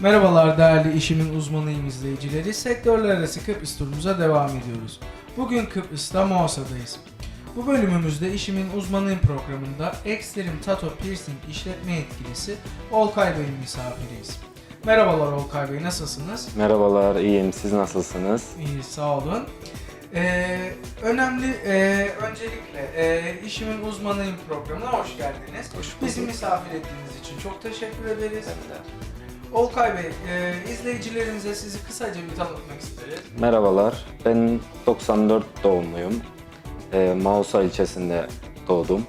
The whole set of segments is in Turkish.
Merhabalar değerli işimin uzmanıyım izleyicileri. Sektörler arası Kıbrıs turumuza devam ediyoruz. Bugün Kıbrıs'ta Moğosa'dayız. Bu bölümümüzde işimin uzmanıyım programında Extreme Tattoo Piercing işletme yetkilisi Olkay Bey'in misafiriyiz. Merhabalar Olkay Bey nasılsınız? Merhabalar, iyiyim. Siz nasılsınız? İyi sağ olun. Ee, önemli e, öncelikle e, işimin uzmanıyım programına hoş geldiniz. Hoş Bizi misafir ettiğiniz için çok teşekkür ederiz. Olkay Bey, e, izleyicilerimize sizi kısaca bir tanıtmak isteriz. Merhabalar, ben 94 doğumluyum. E, Mausa ilçesinde doğdum.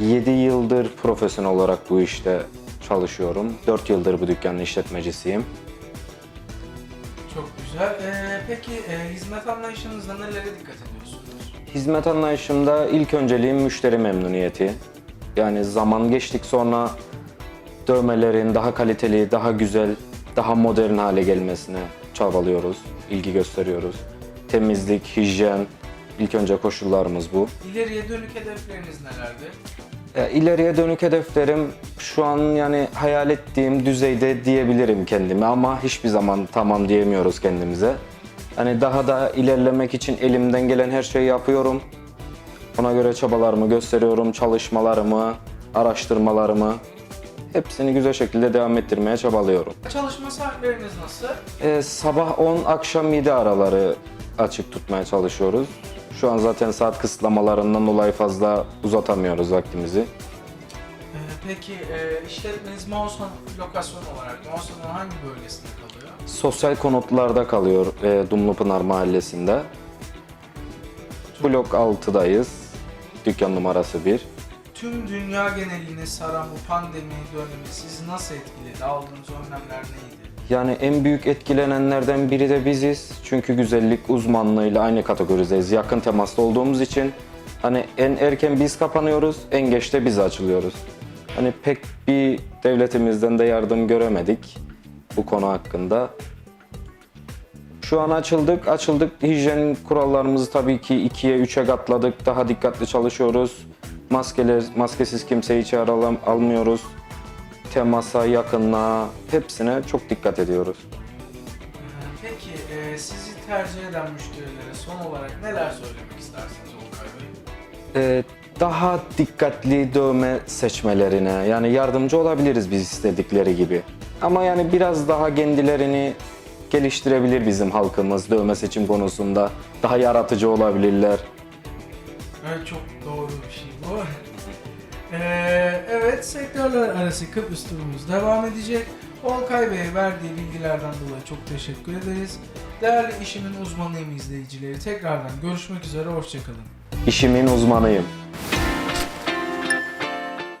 7 yıldır profesyonel olarak bu işte çalışıyorum. 4 yıldır bu dükkanın işletmecisiyim. Çok güzel. E, peki e, hizmet anlayışınızda nelere dikkat ediyorsunuz? Hizmet anlayışımda ilk önceliğim müşteri memnuniyeti. Yani zaman geçtik sonra dövmelerin daha kaliteli, daha güzel, daha modern hale gelmesine çabalıyoruz, ilgi gösteriyoruz. Temizlik, hijyen, ilk önce koşullarımız bu. İleriye dönük hedefleriniz nelerdir? İleriye dönük hedeflerim şu an yani hayal ettiğim düzeyde diyebilirim kendime ama hiçbir zaman tamam diyemiyoruz kendimize. Hani daha da ilerlemek için elimden gelen her şeyi yapıyorum. Ona göre çabalarımı gösteriyorum, çalışmalarımı, araştırmalarımı hepsini güzel şekilde devam ettirmeye çabalıyorum. Çalışma saatleriniz nasıl? E, sabah 10, akşam 7 araları açık tutmaya çalışıyoruz. Şu an zaten saat kısıtlamalarından dolayı fazla uzatamıyoruz vaktimizi. E, peki e, işletmeniz Mauson lokasyon olarak Mauson'un hangi bölgesinde kalıyor? Sosyal konutlarda kalıyor e, Dumlupınar Mahallesi'nde. Blok 6'dayız. Dükkan numarası 1. Tüm dünya genelini saran bu pandemi dönemi sizi nasıl etkiledi? Aldığınız önlemler neydi? Yani en büyük etkilenenlerden biri de biziz. Çünkü güzellik uzmanlığıyla aynı kategorideyiz. Yakın temasta olduğumuz için hani en erken biz kapanıyoruz, en geç de biz açılıyoruz. Hani pek bir devletimizden de yardım göremedik bu konu hakkında. Şu an açıldık, açıldık. Hijyen kurallarımızı tabii ki ikiye, üçe katladık. Daha dikkatli çalışıyoruz. Maskeler, maskesiz kimseyi içeri alam- almıyoruz. Temasa, yakınlığa, hepsine çok dikkat ediyoruz. Ee, Peki e, sizi tercih eden müşterilere son olarak neler söylemek istersiniz Olkay Bey? Ee, daha dikkatli dövme seçmelerine yani yardımcı olabiliriz biz istedikleri gibi. Ama yani biraz daha kendilerini geliştirebilir bizim halkımız dövme seçim konusunda. Daha yaratıcı olabilirler. Evet çok doğru bir şey bu. Ee, evet sektörler arası Kıbrıs turumuz devam edecek. Olkay Bey'e verdiği bilgilerden dolayı çok teşekkür ederiz. Değerli işimin uzmanıyım izleyicileri. Tekrardan görüşmek üzere, hoşçakalın. İşimin uzmanıyım.